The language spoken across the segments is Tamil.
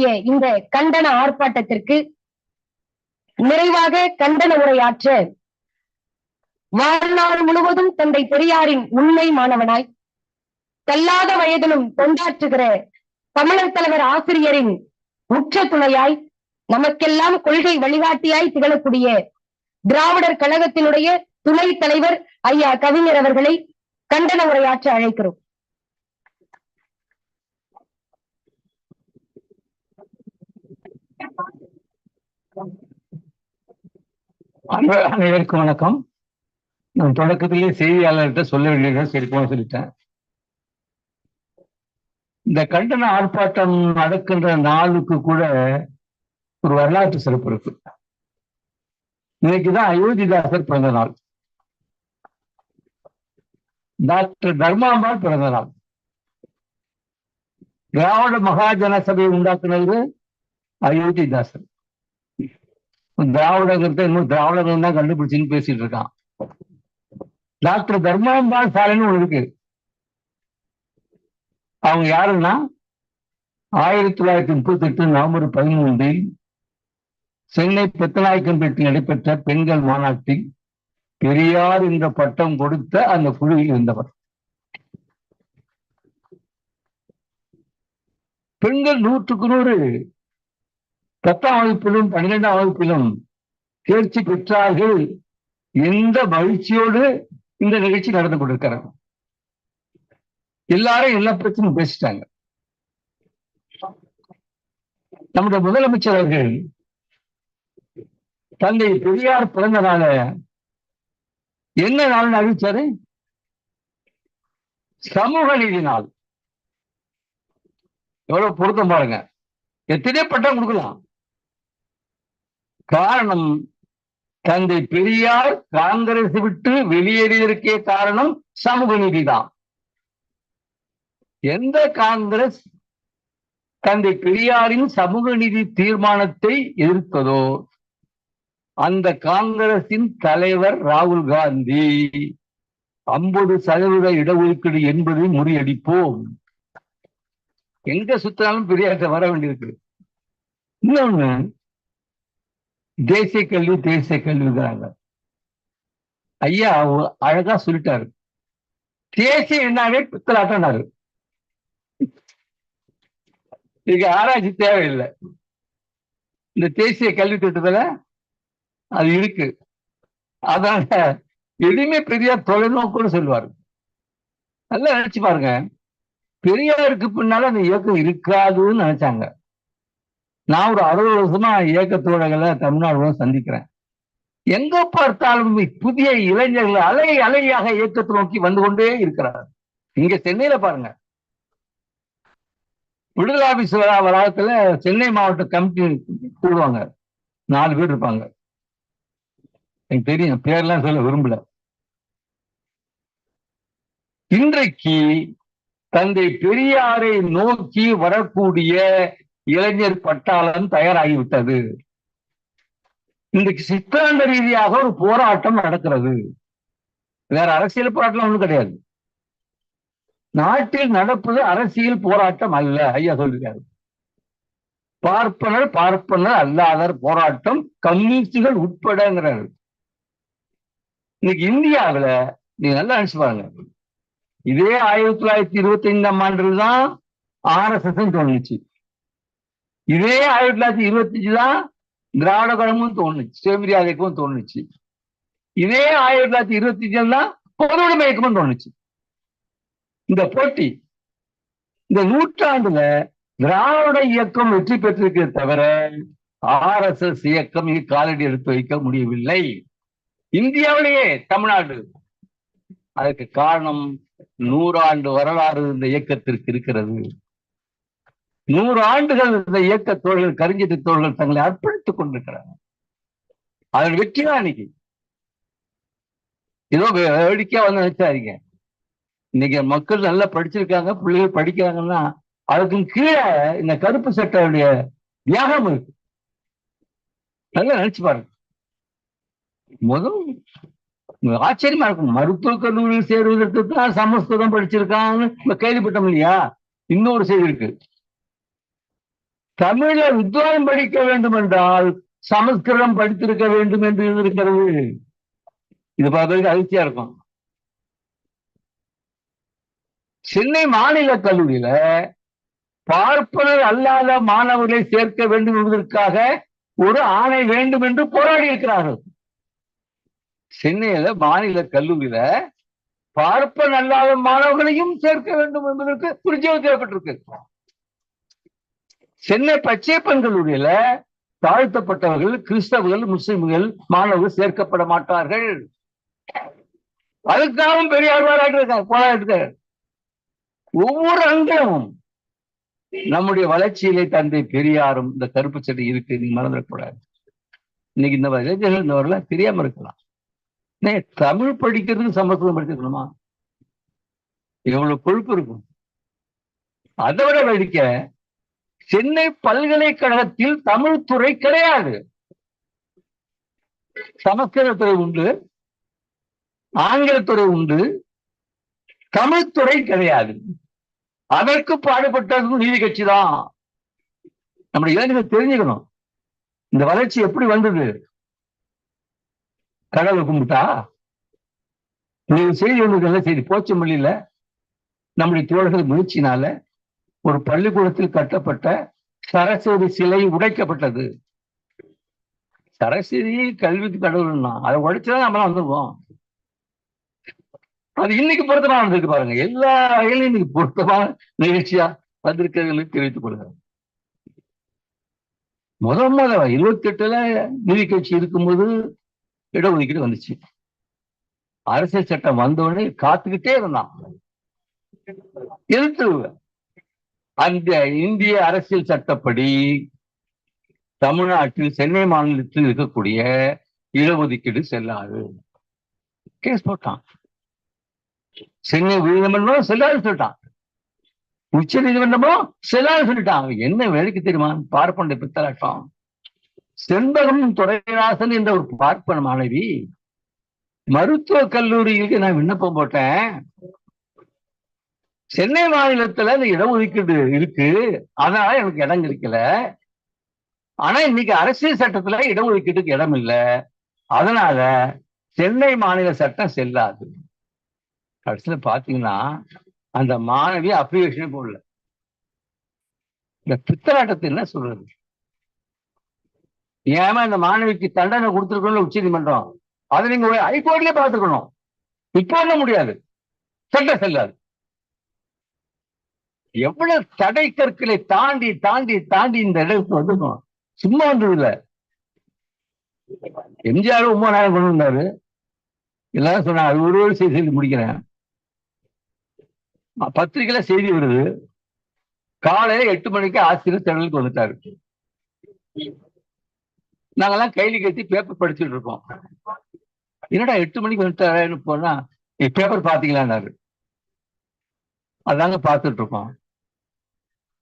இந்த கண்டன ஆர்ப்பாட்டத்திற்கு நிறைவாக கண்டன உரையாற்ற வாழ்நாள் முழுவதும் தந்தை பெரியாரின் உண்மை மாணவனாய் தள்ளாத வயதிலும் தொண்டாற்றுகிற தமிழர் தலைவர் ஆசிரியரின் உற்ற துணையாய் நமக்கெல்லாம் கொள்கை வழிகாட்டியாய் திகழக்கூடிய திராவிடர் கழகத்தினுடைய துணைத் தலைவர் ஐயா கவிஞர் அவர்களை கண்டன உரையாற்ற அழைக்கிறோம். அனைவருக்கும் வணக்கம். நான் தொடக்கத்திலேயே செய்தியாளர்கிட்ட சொல்ல வேண்டியதை சரி போன சொல்லிட்டேன். இந்த கண்டன ஆர்ப்பாட்டம் நடக்கின்ற நாளுக்கு கூட ஒரு வரலாற்று சிறப்பு இருக்கு. இன்னைக்குதான் அயோத்திதாசர் பிறந்த நாள். டாக்டர் தர்மாம்பாள் பிறந்த நாள். திராவிட மகாஜன சபையை உண்டாக்குனது அயோத்திதாசன் திராவிடங்கிறத இன்னும் திராவிடங்கள் தான் கண்டுபிடிச்சுன்னு பேசிட்டு இருக்கான். டாக்டர் தர்மாம்பாள் சாலைன்னு ஒண்ணு இருக்கு. அவங்க யாருன்னா? ஆயிரத்தி தொள்ளாயிரத்தி முப்பத்தி எட்டு நவம்பர் பதிமூன்றில் சென்னை பெத்தநாயக்கன்பேட்டில் நடைபெற்ற பெண்கள் மாநாட்டில் பெரியார் என்ற பட்டம் கொடுத்த அந்த குழுவில் இருந்தவர். பெண்கள் நூற்றுக்கு நூறு. பத்தாம் வகுப்பிலும் பன்னிரெண்டாம் வகுப்பிலும் தேர்ச்சி பெற்றார்கள் எந்த மகிழ்ச்சியோடு இந்த நிகழ்ச்சி நடந்து கொண்டிருக்கிறாங்க எல்லாரும் எல்லா பிரச்சனையும் பேசிட்டாங்க. நம்முடைய முதலமைச்சர் அவர்கள் தந்தை பெரியார் பிறந்த நாள என்ன நாள் அறிவிச்சாரு சமூக நீதி நாள். எவ்வளவு பொருத்தம் பாருங்க. எத்தனை பட்டம் கொடுக்கலாம். காரணம் தந்தை பெரியார் காங்கிரஸ் விட்டு வெளியேறியதற்கே காரணம் சமூக நீதி தான் எந்த காங்கிரஸ் தந்தை பெரியாரின் சமூக நீதி தீர்மானத்தை எதிர்த்ததோ அந்த காங்கிரசின் தலைவர் ராகுல் காந்தி ஐம்பது சதவீத இடஒதுக்கீடு என்பதை முறியடிப்போம். எங்க சுத்தாலும் பெரியார்கிட்ட வர வேண்டியிருக்கு. இன்னொன்னு தேசிய கல்வி தேசிய கல்விங்கிறாங்க. ஐயா அழகா சொல்லிட்டாரு. தேசிய என்னாவே பித்தலாட்டம்னாரு. இதுக்கு ஆராய்ச்சி தேவையில்லை. இந்த தேசிய கல்வி திட்டத்துல அது இருக்கு. அதனால எதுவுமே பெரியார் தொலைநோக்குன்னு சொல்லுவாரு. நல்லா நினைச்சு பாருங்க. பெரியாருக்கு பின்னால அந்த இயக்கம் இருக்காதுன்னு நினைச்சாங்க. நான் ஒரு அறுபது வருஷமா இயக்கத்தோடகளை தமிழ்நாடு சந்திக்கிறேன். எங்க பார்த்தாலும் புதிய இளைஞர்கள் அலை அலையாக இயக்கத்தை நோக்கி வந்து கொண்டே இருக்கிறார் இங்க சென்னையில பாருங்க. விடுதலை ஆபீஸ் வளாகத்துல சென்னை மாவட்ட கமிட்டி கூடுவாங்க. நாலு பேர் இருப்பாங்க. எனக்கு தெரியும் பேர்லாம் சொல்ல விரும்பல. இன்றைக்கு தந்தை பெரியாரை நோக்கி வரக்கூடிய இளைஞர் பட்டாளம் தயாராகிவிட்டது. இன்றைக்கு சித்தாந்த ரீதியாக ஒரு போராட்டம் நடக்கிறது. வேற அரசியல் போராட்டம் ஒன்றும் கிடையாது. நாட்டில் நடப்பது அரசியல் போராட்டம் அல்ல ஐயா சொல்லிருக்காரு பார்ப்பனர் பார்ப்பனர் அல்லாதர் போராட்டம் கம்யூனிஸ்டுகள் உட்படங்கிறார். இன்னைக்கு இந்தியாவில் நீங்க நல்லா நினைச்சு பாருங்க. இதே ஆயிரத்தி தொள்ளாயிரத்தி இருபத்தி ஐந்தாம் ஆண்டில் தான் ஆர்எஸ்எஸ் தோணுச்சு. இதே ஆயிரத்தி தொள்ளாயிரத்தி இருபத்தஞ்சு தான் திராவிட கழகமும் தோணுச்சு சுயமரியாதைக்கும் தோணுச்சு. இதே ஆயிரத்தி தொள்ளாயிரத்தி இருபத்தி அஞ்சு தான் பொதுவுடைமை இயக்கமும் தோணுச்சு. இந்த போட்டி இந்த நூற்றாண்டுல திராவிட இயக்கம் வெற்றி பெற்றிருக்கிறத தவிர ஆர் எஸ் எஸ் இயக்கம் காலடி எடுத்து வைக்க முடியவில்லை. இந்தியாவிலேயே தமிழ்நாடு. அதற்கு காரணம் நூறாண்டு வரலாறு இந்த இயக்கத்திற்கு இருக்கிறது. நூறு ஆண்டுகள் இந்த இயக்க தோழர்கள் கருஞ்சிட்டு தோழர்கள் தங்களை அர்ப்பணித்துக் கொண்டிருக்கிறாங்க. அதன் வெற்றி தான் இன்னைக்கு? ஏதோ வேடிக்கையா வந்து நினைச்சாருங்க இன்னைக்கு மக்கள் நல்லா படிச்சிருக்காங்க பிள்ளைகள் படிக்கிறாங்கன்னா அதுக்கு கீழே இந்த கருப்பு சட்டையுடைய தியாகம் இருக்கு. நல்லா நினைச்சு பாருங்க. முதல் ஆச்சரியமா இருக்கும். மருத்துவக் கல்லூரியில் சேருவதற்கு தான் சமஸ்கிருதம் படிச்சிருக்கான்னு கேள்விப்பட்டோம் இல்லையா? இன்னொரு செய்தி இருக்கு. தமிழ வித்வான் படிக்க வேண்டும் என்றால் சமஸ்கிருதம் படித்திருக்க வேண்டும் என்று இருக்கிறது இது பார்க்கறதுக்கு அதிர்ச்சியா இருக்கும். சென்னை மாநில கல்லூரியில பார்ப்பனர் அல்லாத மாணவர்களை சேர்க்க வேண்டும் என்பதற்காக ஒரு ஆணை வேண்டும் என்று போராடி இருக்கிறார்கள். சென்னையில மாநில கல்லூரியில பார்ப்பன் அல்லாத மாணவர்களையும் சேர்க்க வேண்டும் என்பதற்கு குறிச்சயம் தேவைப்பட்டிருக்கு. சென்னை பச்சையப்பன் கல்லூரியில தாழ்த்தப்பட்டவர்கள் கிறிஸ்தவர்கள் முஸ்லிம்கள் மாணவர்கள் சேர்க்கப்பட மாட்டார்கள். அதுக்காகவும் பெரியார் போராடிருக்கார் போராடிருக்கார் ஒவ்வொரு அங்கமும் நம்முடைய வளர்ச்சியிலே தந்தை பெரியாரும் இந்த கருப்பு சட்டை இருக்கு நீங்க மறந்துடக்கூடாது. இன்னைக்கு இந்த இளைஞர்கள் இந்த வரலாம் தெரியாம இருக்கலாம். தமிழ் படிக்கிறதுக்கு சமஸ்கிருதம் படிச்சிருக்கணுமா? எவ்வளவு கொழுப்பு இருக்கும். அதை விட வெடிக்க சென்னை பல்கலைக்கழகத்தில் தமிழ் துறை கிடையாது. சமஸ்கிருதத்துறை உண்டு ஆங்கிலத்துறை உண்டு தமிழ் துறை கிடையாது. அதற்கு பாடுபட்டது நீதி கட்சி தான். நம்முடைய இளைஞர்கள் தெரிஞ்சுக்கணும். இந்த வளர்ச்சி எப்படி வந்தது? கடவுளை கும்பிட்டா? நீங்க செய்தி ஒன்று நல்ல செய்தி. மொழியில நம்முடைய தோழர்கள் முயற்சினால ஒரு பள்ளிக்கூடத்தில் கட்டப்பட்ட சரஸ்வதி சிலை உடைக்கப்பட்டது. சரஸ்வதி கல்விக்கு கடவுள்னா அதை உடைச்சுதான் நம்ம வந்துருவோம் அது இன்னைக்கு பொருத்தமா வந்திருக்கு பாருங்க. எல்லா வகையிலும் இன்னைக்கு பொருத்தமான நிகழ்ச்சியா வந்திருக்கிறது தெரிவித்துக் கொள்கிறேன். முத முத இருபத்தி எட்டுல நிதி கட்சி இருக்கும்போது இடஒதுக்கீடு வந்துச்சு. அரசியல் சட்டம் வந்தவுடனே காத்துக்கிட்டே இருந்தான். எதிர்த்து அந்த இந்திய அரசியல் சட்டப்படி தமிழ்நாட்டில் சென்னை மாநிலத்தில் இருக்கக்கூடிய இடஒதுக்கீடு செல்லாது. கேஸ் போட்டான். சென்னை உயர்நீதிமன்றம் செல்லாது சொல்லிட்டான். உச்ச நீதிமன்றமும் செல்லாது சொல்லிட்டான். என்ன வேலைக்கு தெரியுமா? பார்ப்பன பித்தலாட்டம். செண்பகம் துரைராசன் என்ற ஒரு பார்ப்பன மாணவி மருத்துவ கல்லூரிகளுக்கு நான் விண்ணப்பம் போட்டேன். சென்னை மாநிலத்துல இந்த இடஒதுக்கீடு இருக்கு. அதனால எனக்கு இடம் கிடைக்கல. ஆனா இன்னைக்கு அரசியல் சட்டத்துல இடஒதுக்கீட்டுக்கு இடம் இல்லை. அதனால சென்னை மாநில சட்டம் செல்லாது. கடைசியில பாத்தீங்கன்னா அந்த மாணவி அப்ளிகேஷனே போடல. இந்த பித்தராட்டத்தை என்ன சொல்றது? ஏமா இந்த மாணவிக்கு தண்டனை கொடுத்துருக்கணும் உச்ச நீதிமன்றம். அதை நீங்க ஹைகோர்ட்லயே பார்த்துக்கணும். இப்போ முடியாது. சட்டம் செல்லாது. எவ்வளவு தடை கற்களை தாண்டி தாண்டி தாண்டி இந்த இடத்துக்கு வந்துடும் சும்மா வந்தது இல்ல எம்ஜிஆர் நேரம் கொண்டு வந்தாரு. எல்லாரும் சொன்னாங்க அது ஒரு ஒரு செய்தி முடிக்கிறேன். பத்திரிகையில செய்தி வருது. காலையில எட்டு மணிக்கு ஆசிரியர் திடலுக்கு வந்துட்டாரு. நாங்கெல்லாம் கைலி கட்டி பேப்பர் படிச்சுட்டு இருக்கோம். என்னடா எட்டு மணிக்கு வந்துட்டாருன்னு போனா பேப்பர் பாத்தீங்களான்னாரு. அதாங்க பார்த்துட்டு இருக்கோம்.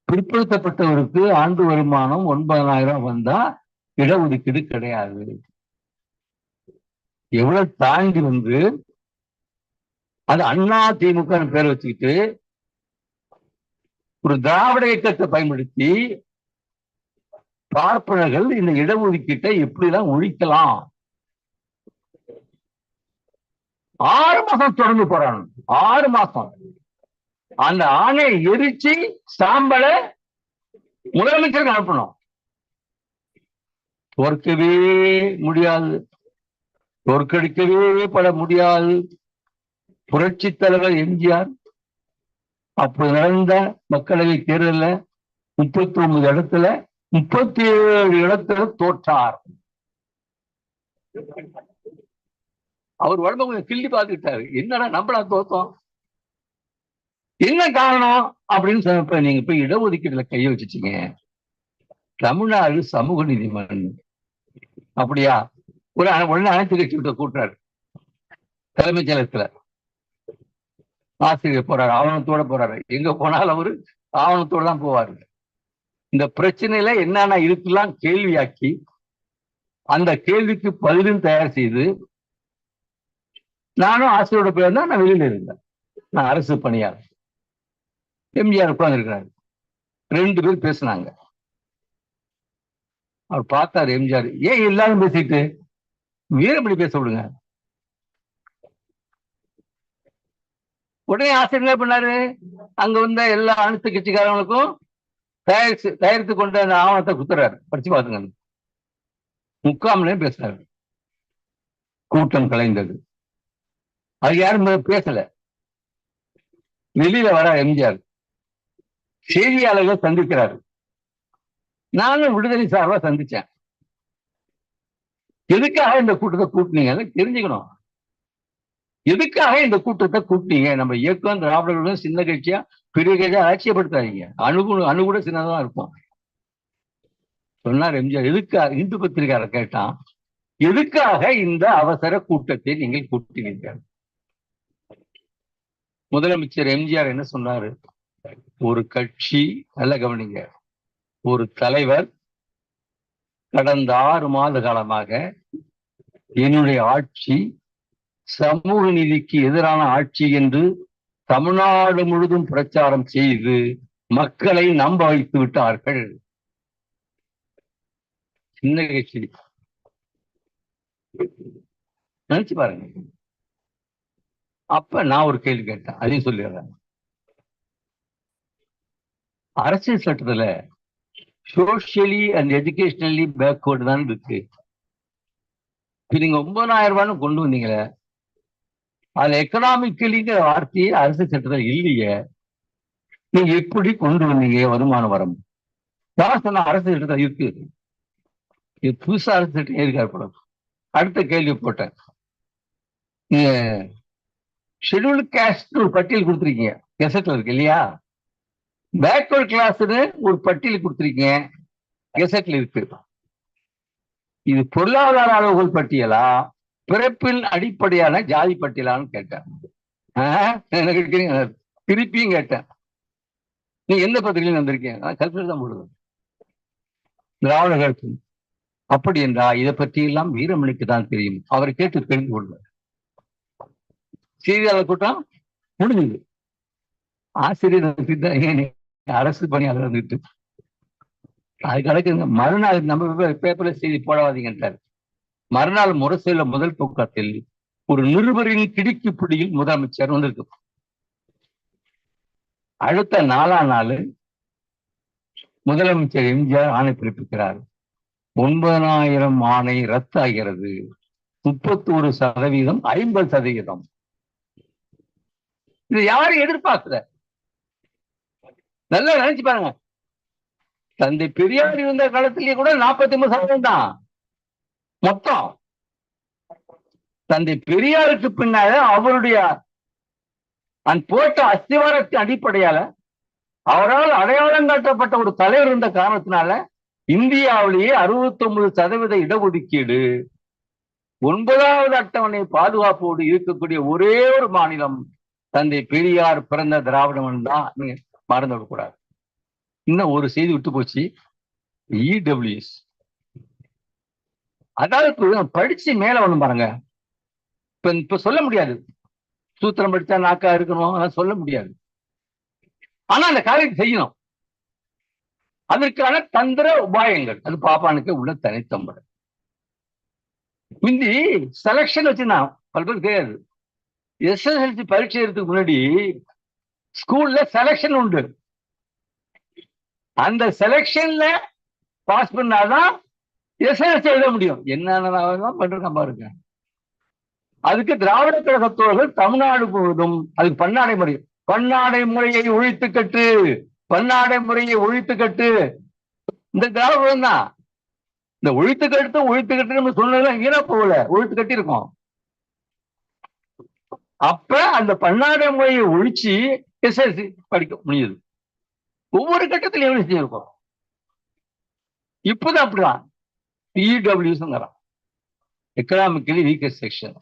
பிற்படுத்தப்பட்டவருக்கு ஆண்டு வருமானம் ஒன்பதனாயிரம் வந்தா இடஒதுக்கீடு கிடையாது. எவ்வளவு தாண்டி வந்து அது அண்ணா திமுக பேர் வச்சுக்கிட்டு ஒரு திராவிட இயக்கத்தை பயன்படுத்தி பார்ப்பனர்கள் இந்த இடஒதுக்கீட்டை எப்படிலாம் ஒழிக்கலாம்? ஆறு மாசம் தொடர்ந்து போறாங்க ஆறு மாசம். அந்த ஆணையை எரிச்சு சாம்பலை முதலமைச்சருக்கு அனுப்பணும். தோற்கவே முடியாது. தோற்கடிக்கவே பட முடியாது. புரட்சி தலைவர் எம்ஜிஆர் அப்போ நடந்த மக்களவை தேர்தலில் முப்பத்தி ஒன்பது இடத்துல முப்பத்தி ஏழு இடத்துல தோற்றார். அவர் உடம்ப கொஞ்சம் கிள்ளி பார்த்துக்கிட்டாரு. என்னடா நம்மளா தோத்தோம்? என்ன காரணம் அப்படின்னு சொன்னப்ப நீங்க போய் இடஒதுக்கீடுல கைய வச்சுட்டீங்க. தமிழ்நாடு சமூக நீதிமன்றம் அப்படியா? ஒரு உடனே அனைத்து கட்சி விட்ட கூட்டுறாரு. தலைமைச் செயலகத்துல. ஆசிரியர் போறாரு ஆவணத்தோட போறாரு. எங்க போனாலும் அவரு ஆவணத்தோட தான் போவாரு. இந்த பிரச்சனையில என்னென்ன இருக்குலாம் கேள்வியாக்கி அந்த கேள்விக்கு பதிலும் தயார் செய்து நானும் ஆசிரியரோட போயிருந்தா நான் வெளியில இருந்தேன். நான் அரசு பணியாளர். எம்ஜிஆர் உட்காந்துருக்கிறாரு ரெண்டு பேர் பேசுனாங்க. அவர் பார்த்தாரு எம்ஜிஆர். ஏன் எல்லாரும் பேசிட்டு? வீரமணி பேச விடுங்க. உடனே ஆசிரியர் என்ன பண்ணாரு? அங்க வந்த எல்லா அனைத்து கட்சிக்காரங்களுக்கும் தயாரிச்சு தயாரித்து கொண்ட அந்த ஆவணத்தை குத்துறாரு. படிச்சு பாத்துங்க முக்காமலே பேசுறாரு. கூட்டம் கலைந்தது. அது யாரும் பேசல. வெளியில வர எம்ஜிஆர். செய்தியாளர்கள் சந்திக்கிறாரு நானும் விடுதலை சார்பா சந்திச்சேன் எதுக்காக இந்த கூட்டத்தை கூட்டினீங்க? தெரிஞ்சுக்கணும். எதுக்காக இந்த கூட்டத்தை கூட்டினீங்க? நம்ம இயக்கம் திராவிடர்களும் சின்ன கட்சியா பெரிய கட்சியா ஆட்சியப்படுத்தாதீங்க. அணுகு அணு கூட சின்னதா இருக்கும். சொன்னார் எம்ஜிஆர். எதுக்காக இந்து பத்திரிகையாளர் கேட்டான் எதுக்காக இந்த அவசர கூட்டத்தை நீங்கள் கூட்டினீர்கள்? முதலமைச்சர் எம்ஜிஆர் என்ன சொன்னாரு? ஒரு கட்சி நல்ல கவனிங்க. ஒரு தலைவர் கடந்த ஆறு மாத காலமாக என்னுடைய ஆட்சி சமூக நீதிக்கு எதிரான ஆட்சி என்று தமிழ்நாடு முழுதும் பிரச்சாரம் செய்து மக்களை நம்ப வைத்து விட்டார்கள். சின்ன கட்சி. நினைச்சு பாருங்க. அப்ப நான் ஒரு கேள்வி கேட்டேன். அதையும் சொல்லிடுறேன். அரசியல் சட்டத்துல சோசியலி அண்ட் எஜுகேஷனலி பேக்வேர்டு தான் இருக்கு. இப்ப நீங்க ஒன்பதாயிரம் ரூபான்னு கொண்டு வந்தீங்களே அதுல எக்கனாமிக்கலிங்கிற வார்த்தையே அரசு சட்டத்துல இல்லையே நீங்க எப்படி கொண்டு வந்தீங்க வருமான வரம்? யார் சொன்ன அரசு சட்டத்துல இருக்கு? இது புதுசா அரசு சட்டம் ஏற்காடு படம். அடுத்த கேள்வி போட்டேன். நீங்க ஷெடியூல் கேஸ்ட் ஒரு பட்டியல் கொடுத்துருக்கீங்க. கெசட்ல இருக்கு இல்லையா? பேக்வர்ட் கிளாஸ்னு ஒரு பட்டியல் கொடுத்துருக்கீங்க. கெசட்ல இருக்கு. இது பொருளாதார அளவுகள் பட்டியலா? பிறப்பின் அடிப்படையான ஜாதி பட்டியலான்னு கேட்டேன். திருப்பியும் கேட்டேன். நீ எந்த பத்திரிகையில வந்திருக்கீங்க? கல்பனை தான் போடுது திராவிட கழகம் அப்படி என்றா இதை பற்றி எல்லாம் வீரமணிக்கு தான் தெரியும். அவரை கேட்டு தெரிந்து கொள்வார் செய்தியாளர் கூட்டம் முடிஞ்சது. ஆசிரியர் அரசு பணியாளர் வந்துட்டு அது கிடக்குங்க மறுநாள் நம்ம பேப்பர்ல செய்தி போடாதீங்கன்றார் மறுநாள் முரசையில முதல் தூக்கத்தில் ஒரு நிருபரின் கிடுக்கி பிடியில் முதலமைச்சர் வந்திருக்கு. அடுத்த நாலாம் நாள் முதலமைச்சர் எம்ஜிஆர் ஆணை பிறப்பிக்கிறார். ஒன்பதாயிரம் ஆணை ரத்தாகிறது. முப்பத்தோரு சதவீதம் ஐம்பது சதவீதம். இது யாரும் எதிர்பார்க்கல. நல்லா நினைச்சு பாருங்க. தந்தை பெரியார் இருந்த காலத்திலேயே கூட நாற்பத்தி ஒன்பது சதவீதம் தான். மொத்தம். தந்தை பெரியாருக்கு பின்னால அவருடைய அந்த போட்ட அஸ்திவாரத்தின் அடிப்படையால அவரால் அடையாளம் காட்டப்பட்ட ஒரு தலைவர் இருந்த காரணத்தினால இந்தியாவிலேயே அறுபத்தி ஒன்பது சதவீத இடஒதுக்கீடு. ஒன்பதாவது அட்டவணை பாதுகாப்போடு இருக்கக்கூடிய ஒரே ஒரு மாநிலம் தந்தை பெரியார் பிறந்த திராவிடம் தான் மறந்து விடக்கூடாது. இன்னும் ஒரு செய்தி விட்டு போச்சு. இடபிள்யூஎஸ் அதாவது படிச்சு மேல ஒண்ணும் பாருங்க. இப்ப இப்ப சொல்ல முடியாது. சூத்திரம் படிச்சா நாக்கா இருக்கணும் அதெல்லாம் சொல்ல முடியாது. ஆனா அந்த காரியத்தை செய்யணும். அதற்கான தந்திர உபாயங்கள். அது பாப்பானுக்கு உள்ள தனித்தம்பட. முந்தி செலக்ஷன் வச்சுருந்தான். பல பேர் தெரியாது எஸ்எஸ்எல்சி பரீட்சை எடுத்துக்கு முன்னாடி ஸ்கூல்ல செலக்ஷன் உண்டு. அந்த செலெக்ஷன்ல பாஸ் பண்ணாதான் எஸ்எல்சி எழுத முடியும். என்னென்ன பண்றேன் பாருங்க. அதுக்கு திராவிட கழக தோழர்கள் தமிழ்நாடு முழுவதும் அதுக்கு பன்னாடை முறை. பன்னாடை முறையை ஒழித்து கட்டு. பன்னாடை முறையை ஒழித்து கட்டு. இந்த திராவிடம் தான். இந்த ஒழித்து கட்டு ஒழித்து கட்டு நம்ம சொன்னதுலாம் ஈரா போகல. ஒழித்து கட்டி இருக்கோம் அப்ப அந்த பன்னாடை முறையை ஒழிச்சு எஸ்எல்சி படிக்க முடியுது ஒவ்வொரு கட்டத்திலும் எவ்வளவு செஞ்சிருக்கோம் இப்போதான் அப்படிதான். இடபிள்யூஸ் எக்கனாமிக்கலி வீக்கர் செக்ஷன்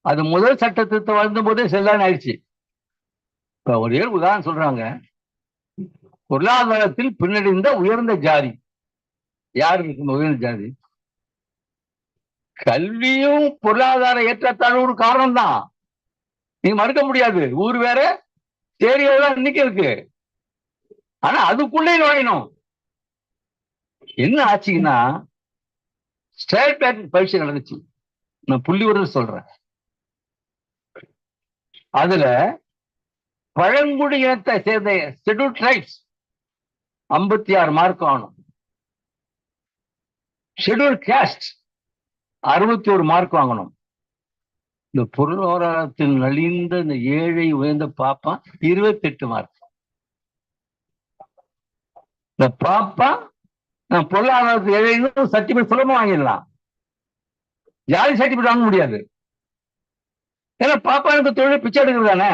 அது முதல் சட்டத்திட்ட வளர்ந்த போதே செல்லான் ஆயிடுச்சு. இப்ப ஒரே உதாரணம் சொல்றாங்க. பொருளாதாரத்தில் பின்னடைந்த உயர்ந்த ஜாதி. யார் இருக்கும்? உயர்ந்த ஜாதி. கல்வியும் பொருளாதார ஏற்றத்தாழ்வு ஒரு காரணம் தான் நீங்க மறுக்க முடியாது. ஊர் வேற தேரியெல்லாம் இன்னைக்கு இருக்கு. ஆனா அதுக்குள்ளே நுழையணும். என்ன ஆச்சுன்னா ஸ்டேட் பேங்க் பயிற்சி நடந்துச்சு. நான் புள்ளி ஒரு சொல்றேன். அதுல பழங்குடி இனத்தை சேர்ந்த ஷெட்யூல் ட்ரைப்ஸ் ஐம்பத்தி ஆறு மார்க் ஆகணும் ஷெட்யூல் கேஸ்ட் அறுபத்தி ஒரு மார்க் வாங்கணும் இந்த பொருளாதாரத்தில் நலிந்த இந்த ஏழை உயர்ந்த பாப்பா இருபத்தி எட்டு மார்க். இந்த பாப்பா நான் பொருளாதாரத்தில் ஏழைன்னு சர்டிபிகேட் சுலபமா வாங்கிடலாம் ஜாதி சர்டிபிகேட் வாங்க முடியாது. ஏன்னா பாப்பா எனக்கு தொழில் பிச்சை எடுக்கிறது தானே.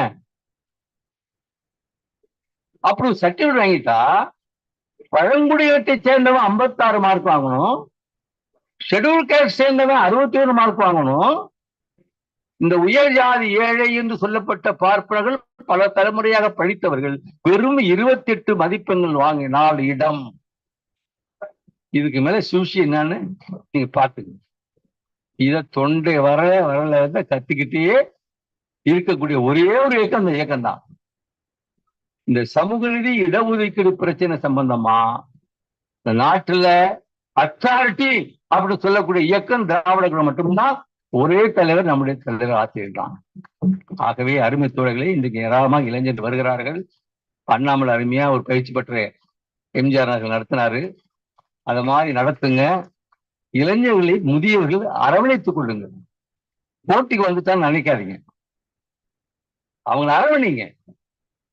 அப்படி சர்டிபிகேட் வாங்கிட்டா பழங்குடியினத்தை சேர்ந்தவன் ஐம்பத்தாறு மார்க் வாங்கணும். ஷெடியூல் கேஸ்ட் சேர்ந்தவன் அறுபத்தி ஏழு மார்க் வாங்கணும். இந்த உயர் ஜாதி ஏழை என்று சொல்லப்பட்ட பார்ப்பனர்கள் பல தலைமுறையாக படித்தவர்கள் வெறும் இருபத்தி எட்டு மதிப்பெண்கள் வாங்கினால் இடம். இதுக்கு மேல சூசி என்னன்னு நீங்க பாத்துங்க இத தொண்டை வர வரல கத்துக்கிட்டே இருக்கக்கூடிய ஒரே ஒரு இயக்கம் அந்த இயக்கம் தான் இந்த சமூக நிதி இடஒதுக்கீடு பிரச்சனை சம்பந்தமா? இந்த நாட்டுல அத்தாரிட்டி அப்படின்னு சொல்லக்கூடிய இயக்கம் திராவிடர்கள் மட்டும்தான் ஒரே தலைவர் நம்முடைய தலைவர் ஆசிரியர் ஆகவே அருமை தோழர்களே இன்றைக்கு ஏராளமாக இளைஞர்கள் வருகிறார்கள். அண்ணாமலை அருமையா ஒரு பயிற்சி பெற்ற எம்ஜிஆர் அவர்கள் நடத்தினாரு. அத மாதிரி நடத்துங்க. இளைஞர்களை முதியவர்கள் அரவணைத்துக் கொள்ளுங்க. போட்டிக்கு வந்துட்டான்னு நினைக்காதீங்க. அவங்களை அரவணைங்க.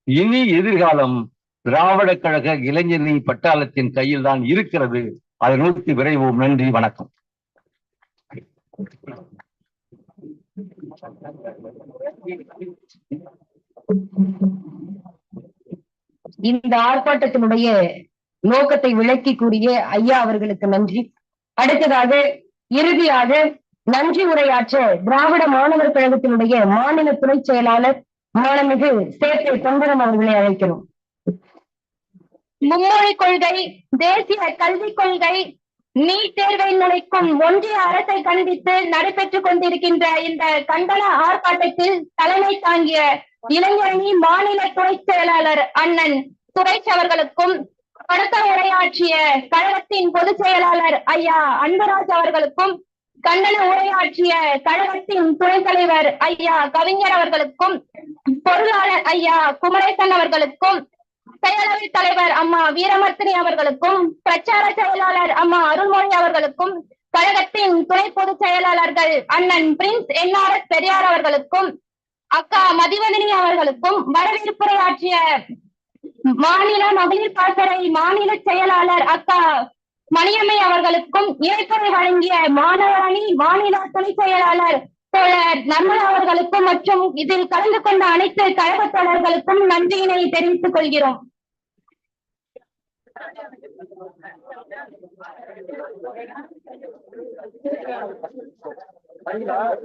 இனி எதிர்காலம் திராவிட கழக இளைஞரணி பட்டாளத்தின் கையில் தான் இருக்கிறது. அதை நோக்கி விரைவோம். நன்றி வணக்கம். இந்த ஆர்ப்பாட்டத்தினுடைய நோக்கத்தை விளக்கி கூறிய ஐயா அவர்களுக்கு நன்றி. அடுத்ததாக இறுதியாக நன்றி உரையாற்ற திராவிட மாணவர் கழகத்தினுடைய மாநில துணை செயலாளர் மாணமிகு சேட்டை தொண்டரம் அவர்களை அழைக்கிறோம். மும்மொழி கொள்கை தேசிய கல்விக் கொள்கை நீட் தேர்வை நுழைக்கும் ஒன்றிய அரசை கண்டித்து நடைபெற்றுக் கொண்டிருக்கின்ற இந்த கண்டன ஆர்ப்பாட்டத்தில் தலைமை தாங்கிய இளைஞரணி மாநில துணை செயலாளர் அண்ணன் சுரேஷ் அவர்களுக்கும் அடுத்த உரையாற்றிய கழகத்தின் பொதுச் செயலாளர் ஐயா அன்பராஜ் அவர்களுக்கும் கண்டன உரையாற்றிய கழகத்தின் துணைத் தலைவர் ஐயா கவிஞர் அவர்களுக்கும் பொருளாளர் ஐயா குமரேசன் அவர்களுக்கும் செயலவை தலைவர் அம்மா வீரமர்த்தினி அவர்களுக்கும் பிரச்சார செயலாளர் அம்மா அருள்மொழி அவர்களுக்கும் கழகத்தின் துணை பொதுச் செயலாளர்கள் அண்ணன் பிரின்ஸ் என்ஆர்எஸ் பெரியார் அவர்களுக்கும் அக்கா மதிவதனி அவர்களுக்கும் வரவேற்புரையாற்றிய மாநில மகளிர் பாசறை மாநில செயலாளர் அக்கா மணியம்மை அவர்களுக்கும் இணைப்புரை வழங்கிய மாணவரணி மாநில துணை செயலாளர் தோழர் நர்மலா அவர்களுக்கும் மற்றும் இதில் கலந்து கொண்ட அனைத்து கழக தோழர்களுக்கும் நன்றியினை தெரிவித்துக் கொள்கிறோம். 아니 나